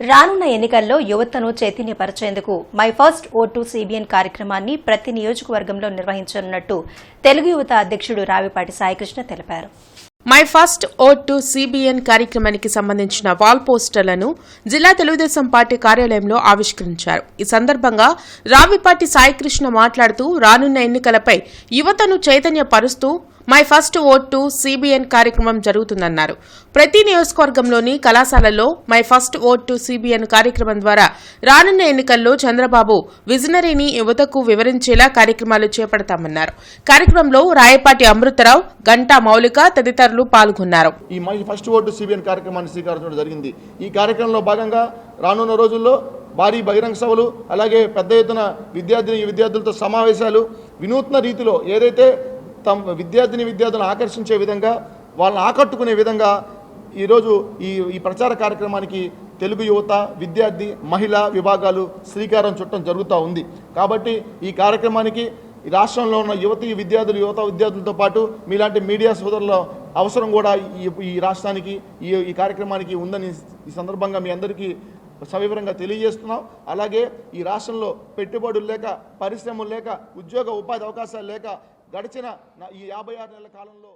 రానున్న ఎన్నికల్లో యువతను చైతన్యపరిచేందుకు మై ఫస్ట్ ఓటు సిబిఎన్ కార్యక్రమాన్ని ప్రతి నియోజకవర్గంలో నిర్వహించనున్నట్టు తెలుగు యువత అధ్యక్షుడు రావిపాటి సాయికృష్ణ తెలిపారు. My first vote to CBN కార్యక్రమానికి సంబంధించిన వాల్ పోస్టర్లను జిల్లా తెలుగుదేశం పార్టీ కార్యాలయంలో ఆవిష్కరించారు. ఈ సందర్భంగా రావిపాటి సాయికృష్ణ మాట్లాడుతూ రానున్న ఎన్నికలపై యువతను చైతన్యపరుస్తూ my first vote to CBN కార్యక్రమం జరుగుతుందన్నారు. ప్రతి నియోజకవర్గంలోని కళాశాలల్లో my first vote to CBN కార్యక్రమం ద్వారా రానున్న ఎన్నికల్లో చంద్రబాబు విజనరీని యువతకు వివరించేలా కార్యక్రమాలు చేపడతామన్నారు. కార్యక్రమంలో రాయపాటి అమృతరావు గంటా మౌలిక తదితరులు పాల్గొన్నారు. ఈ మై ఫస్ట్ ఓటు సిబిఎన్ కార్యక్రమాన్ని స్వీకరించడం జరిగింది. ఈ కార్యక్రమంలో భాగంగా రానున్న రోజుల్లో భారీ బహిరంగ సభలు అలాగే పెద్ద ఎత్తున విద్యార్థిని విద్యార్థులతో సమావేశాలు వినూత్న రీతిలో ఏదైతే తమ విద్యార్థిని విద్యార్థులను ఆకర్షించే విధంగా వాళ్ళని ఆకట్టుకునే విధంగా ఈరోజు ఈ ఈ ప్రచార కార్యక్రమానికి తెలుగు యువత విద్యార్థి మహిళా విభాగాలు శ్రీకారం చుట్టం జరుగుతూ ఉంది. కాబట్టి ఈ కార్యక్రమానికి ఈ రాష్ట్రంలో ఉన్న యువతి విద్యార్థులు యువత విద్యార్థులతో పాటు మీలాంటి మీడియా సోదరుల అవసరం కూడా ఈ ఈ రాష్ట్రానికి ఈ ఈ కార్యక్రమానికి ఉందని ఈ సందర్భంగా మీ అందరికీ సవివరంగా తెలియజేస్తున్నాం. అలాగే ఈ రాష్ట్రంలో పెట్టుబడులు లేక పరిశ్రమలు లేక ఉద్యోగ ఉపాధి అవకాశాలు లేక గడిచిన ఈ యాభై ఆరు నెలల కాలంలో